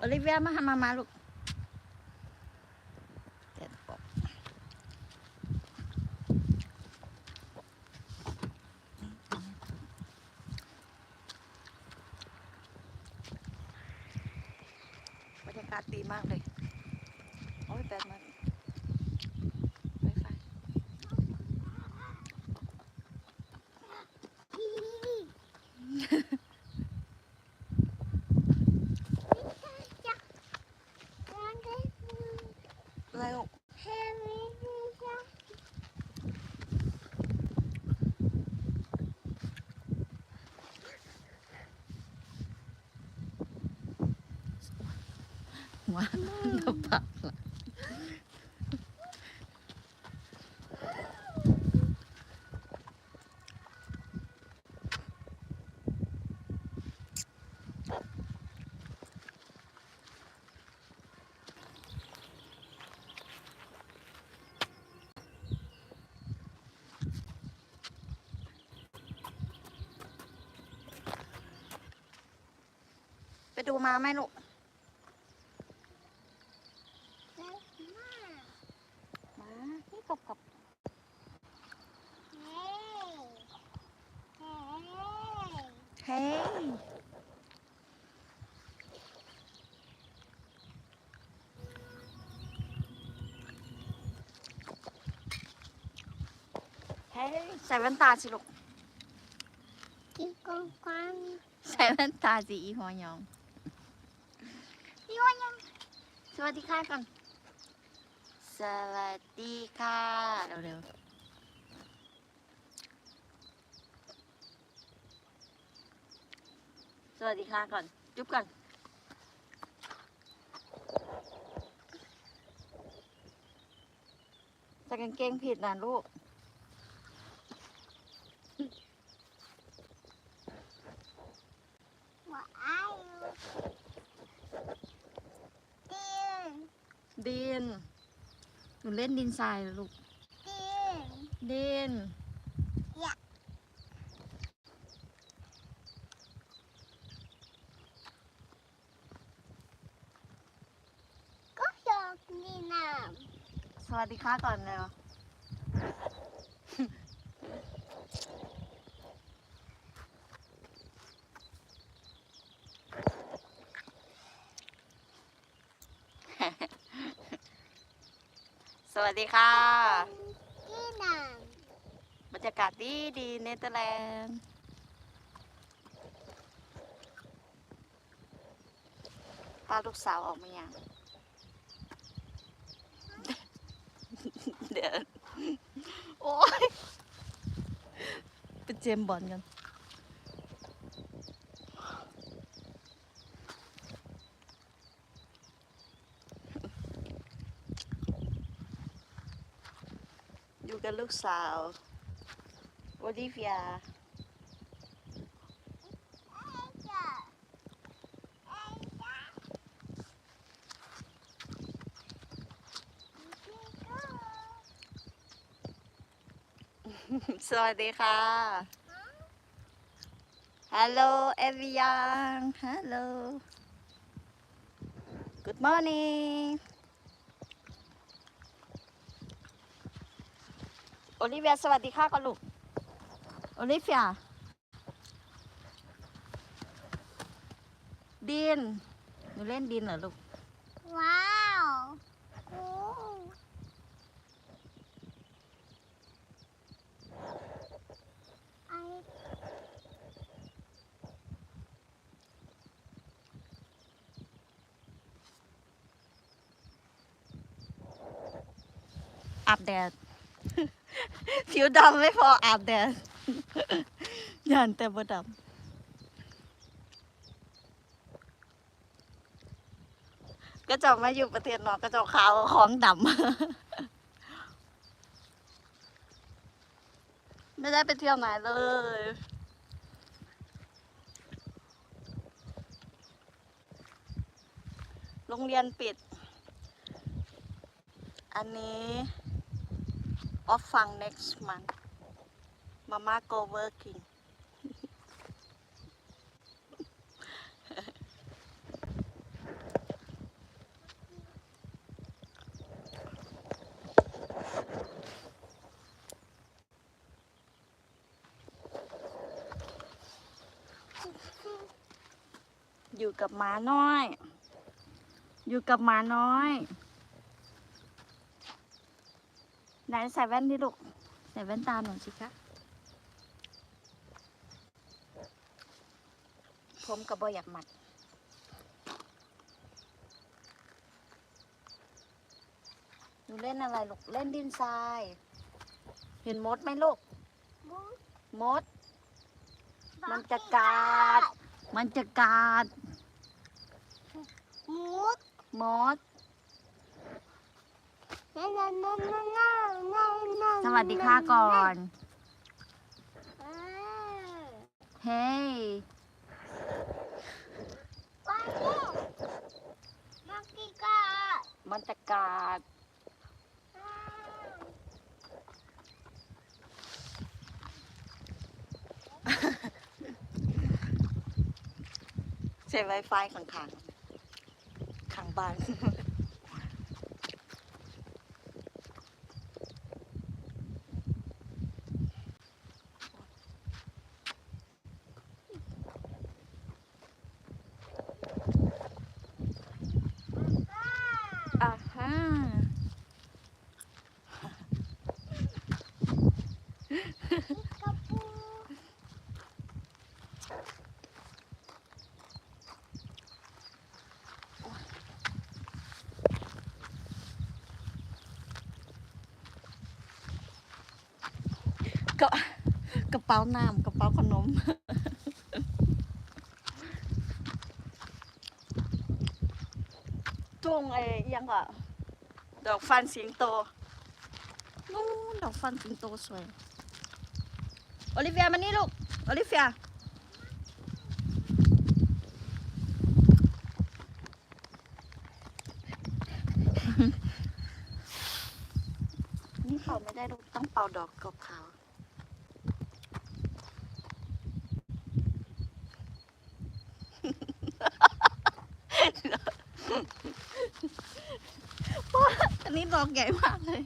โอลิเวียมาหามามาลูกเด็ดปอกบรรยากาศดีมากเลย โอ้ยแปดมันไฟไฟ อะไรลูก หัวกระปักละไปดูมาไหมลูก มานี่ กับกับเฮ้ยเฮ้ยใส่แว่นตาสิลูกใส่แว่นตาสิอีหัวยองอีหัวยองสวัสดีค่ะก่อน สวัสดีค่ะ เร็วๆสวัสดีค่ะก่อน จุ๊บก่อน ใส่กางเกงผิดนะลูก ดิน หนูเล่นดินทรายเหรอลูก ดินสวัสดีค่ะก่อนเร็ว ส วัสดีค่ะบรรยากาศดีดีเนเธอร์แลนด์พาลูกสาวออกมาอย่างเดี๋ยวโอ้ยไปเจมส์บอลกัน อยู่ กับลูกสาวโอลิเวียสวัสดีค่ะ Hello everyone Hello Good morning โอลิเวียสวัสดีค่ะก่อนลูกโอลิเวียดินหนูเล่นดินเหรอลูก ว้าวโอ้ไออาบแดด ผิวดำไม่พออาบแดดยันแต่บ่ดำก็จะมาอยู่ประเทศนอกก็จะขาวของดำไม่ได้ไปเที่ยวไหนเลยโรงเรียนปิด อันนี้ off fun next month mama go working อยู่กับหมาน้อย อยู่กับหมาน้อย ไหนใส่แว่นดิลูกใส่แว่นตาหน่อยสิคะผมกับบอยากหมัดหนูเล่นอะไรลูก เล่นดินทราย เห็นมดไหมลูก มด มันจะกัด มันจะกัดมุดมดนั่นนั่นนั่นนั่นนั่นนั่นส วัสดีค่ะก่อนเออเฮ้ยไปเลยมากิกามันจะกัดใช้ไวไฟขังขังๆขังบ้าน อ่าฮะ กระปู ก็กระเป๋าน้ำกระเป๋าขนม จงไอ้ยังอะดอกฟันสิงโตนู้นดอกฟันสิงโตสวย โอลิเวียมานี่ลูก โอลิเวียนี่เป่าไม่ได้ลูกต้องเป่าดอกกบขาว อันนี้ดอกใหญ่มากเลย